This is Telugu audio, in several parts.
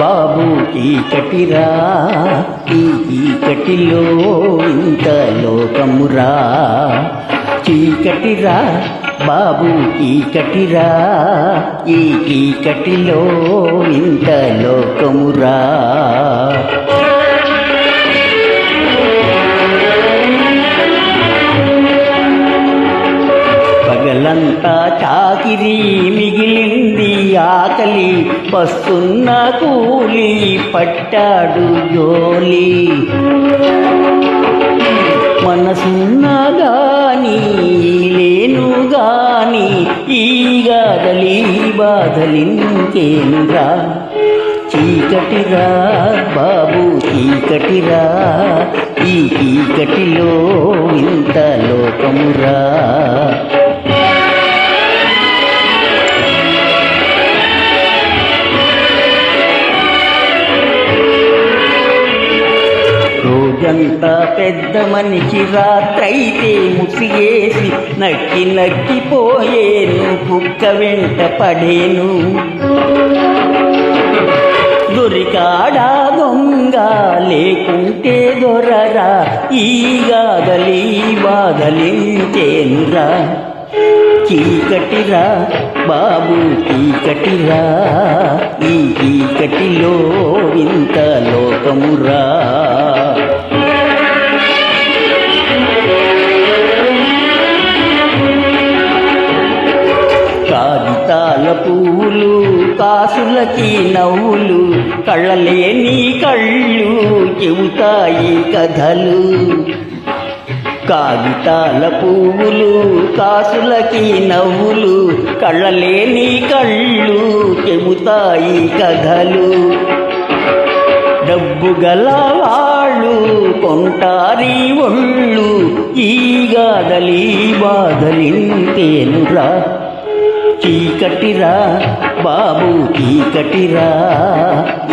బాబు చీకటిరా ఈ చీకటిలో ఇంత లోకమురా. చీకటిరా బాబు చీకటిరా ఈ చీకటిలో ఇంత లోకమురా. పగలంతా చాకిరి మిగిలింది ఆకలి. వస్తున్న కూలి పట్టాడు జోలి. మనసున్నా గాని లేను గాని ఈ గాదలి బాధలింకేంద్రా చీకటిరా బాబు చీకటిరా? ఈ చీకటిలో ఇంత లోకమురా? ఎంత పెద్ద మనిషి రాత్రైతే ముసిగేసి నక్కి నక్కిపోయేను కుక్క వెంట పడేను. దొరికాడా దొంగ లేకుంటే దొరరా ఈ గాదలి బాధలించేనురా చీకటిరా బాబు చీకటిరా ఈ కాసులకి నవ్వులు కళ్ళలేని కళ్ళు చెబుతాయి కథలు. కాగితాల పువ్వులు కాసులకి నవ్వులు కళ్ళలేని కళ్ళు చెబుతాయి కథలు. డబ్బు గల వాళ్ళు కొంటారి ఒళ్ళు ఈ గాదలి బాధలింతేనురా. చీకటిరా బాబు చీకటిరా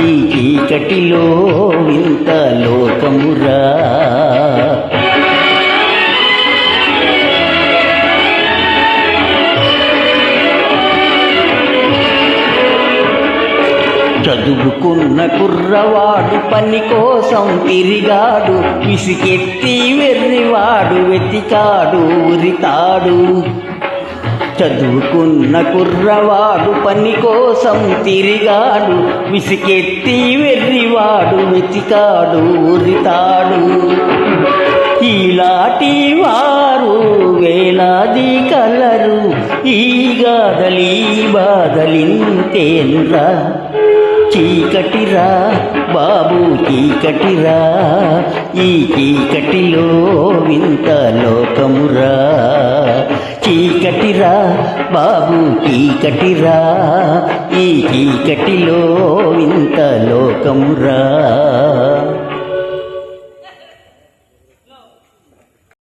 ఈ చీకటిలో వింత లోకమురా. చదువుకున్న కుర్రవాడు పని కోసం తిరిగాడు విసికెత్తి వెర్రివాడు వెతికాడు ఉరితాడు. చదువుకున్న కుర్రవాడు పని కోసం తిరిగాడు. విసికెత్తి వెర్రివాడు వెతికాడు ఉరితాడు. ఈలాటి వారు వేలాది కలరు ఈ గాదలి బాధలింతేన్రా చీకటిరా బాబు చీకటిరా? ఈ చీకటిలో వింత లోకమురా? బాబు చీకటిరా ఈ చీకటిలో వింత లోకమురా.